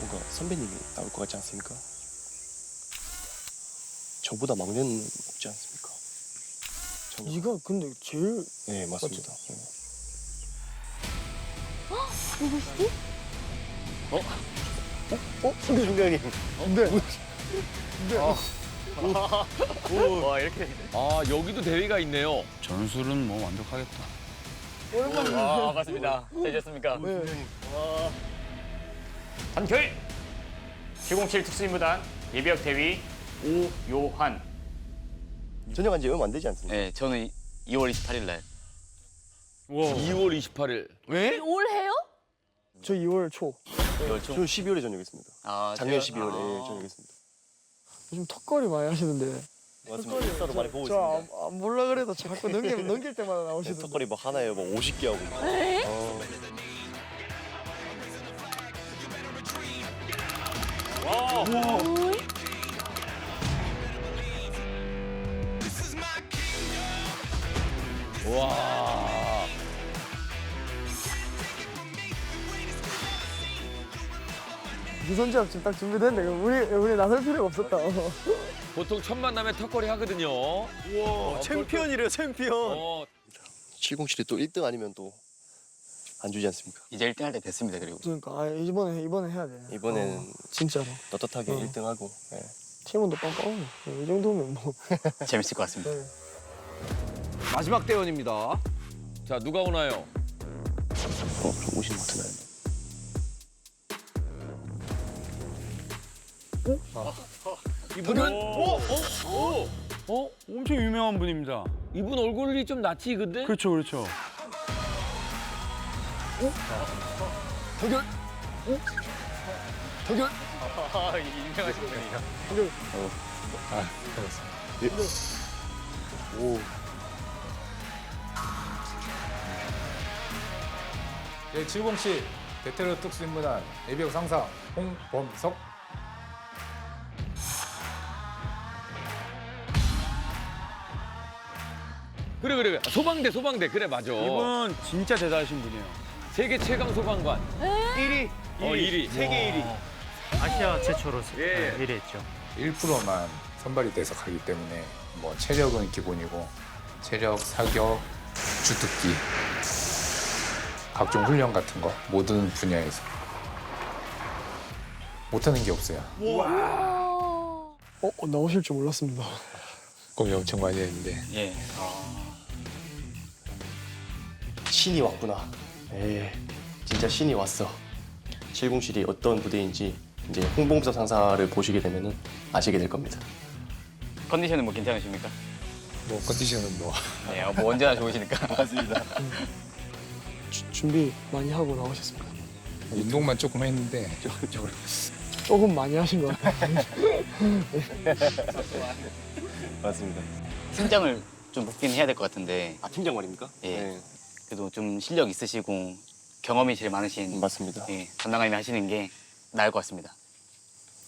뭔가 선배님이 나올 것 같지 않습니까? 저보다 막내는 없지 않습니까? 저는- 네가 근데 제일 네 맞습니다. 네. 누구시지? 어? 선배 중대장님. 와 이렇게. 아 여기도 대회가 있네요. 전술은 뭐 완벽하겠다. 오랜만에 와 반갑습니다. 잘 지냈습니까? 네. 단결 707 특수임무단 예비역 대위 오요한. 전역한 지 얼마 안 되지 않습니까? 네, 저는 2월 28일 날 2월 28일. 왜? 올해요? 저 2월 초 2월 초. 저는 12월에 전역했습니다. 아, 작년 제가- 12월에 아. 전역했습니다. 요즘 턱걸이 많이 하시는데 맞습니다. 인스타로 많이 보고 저 있습니다. 안, 안 몰라 그래도 자꾸 넘길, 넘길 때마다 네, 나오시던데 턱걸이 막 하나에 뭐 50개 하고. 있고. 에? 와. 유선제압 지금 딱 준비됐는데 우리 우리 나설 필요가 없었다 보통 첫 만남에 턱걸이 하거든요. 우와 챔피언이래요 챔피언. 어, 707이 또 1등 아니면 또 안 주지 않습니까? 이제 1등 할 때 됐습니다. 그리고 그러니까 아, 이번에 이번에 해야 돼 이번에는 어, 진짜로 떳떳하게 어. 1등하고. 네. 팀원도 빵빵해 이 정도면 뭐 재밌을 것 같습니다. 네. 마지막 대원입니다. 자 누가 오나요? 어, 좀 오신 것 같은데. 이분은 어? 어? 어? 엄청 유명한 분입니다. 이분 얼굴이 좀 낯이 익은데? 그렇죠, 그렇죠. 대결. 대결. 아 유명하신 분이요. 오. 제707 대테러 특수임무단 예비역 상사 홍범석 그래 그래 그래. 소방대 소방대 그래 맞아. 이분 진짜 대단하신 분이에요. 세계 최강 소방관. 1위 어 1위. 세계 1위 아시아 최초로 예. 1위 했죠. 1%만 선발이 돼서 가기 때문에 뭐 체력은 기본이고 체력, 사격, 주특기 각종 훈련 같은 거 모든 분야에서 못하는 게 없어요 어, 어, 나오실 줄 몰랐습니다 고민 엄청 많이 했는데 예. 신이 왔구나. 에 진짜 신이 왔어. 707이 어떤 부대인지 이제 홍봉석 상사를 보시게 되면은 아시게 될 겁니다. 컨디션은 뭐 괜찮으십니까? 뭐 컨디션은 뭐 네, 어, 뭐 언제나 좋으시니까. 맞습니다. 주- 준비 많이 하고 나오셨습니다 운동만 조금 했는데 조금 많이 하신 것 같아요 맞습니다. 팀장을 좀 뽑긴 해야 될 것 같은데 아 팀장 말입니까? 예. 네, 그래도 좀 실력 있으시고 경험이 제일 많으신 맞습니다. 예, 담당관님이 하시는 게 나을 것 같습니다.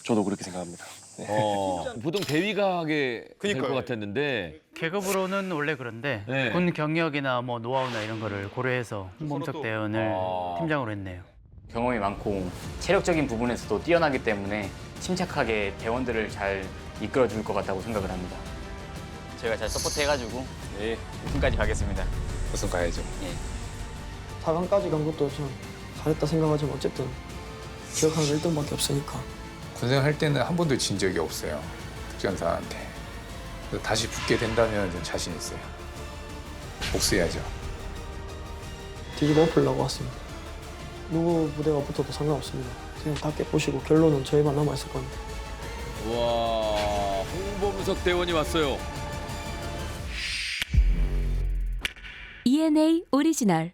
저도 그렇게 생각합니다. 네. 어. 보통 대위가 하게 될 것 같았는데. 계급으로는 원래 그런데 네. 군 경력이나 뭐 노하우나 이런 거를 고려해서 홍범석 대원을 아. 팀장으로 했네요. 경험이 많고 체력적인 부분에서도 뛰어나기 때문에 침착하게 대원들을 잘 이끌어 줄 것 같다고 생각을 합니다. 저희가 잘 서포트 해가지고 네. 우승까지 가겠습니다. 우선 가야죠. 4강까지 간 것도 좀 잘했다 생각하지만 어쨌든 기억하는 1등밖에 없으니까. 군생 할 때는 한 번도 진 적이 없어요 특전사한테. 그래서 다시 붙게 된다면 좀 자신 있어요. 복수해야죠. 뒤집어 엎으려고 왔습니다. 누구 부대가 붙어도 상관없습니다. 그냥 다 깨보시고 결론은 저희만 남아있을 겁니다. 와 홍범석 대원이 왔어요. ENA 오리지널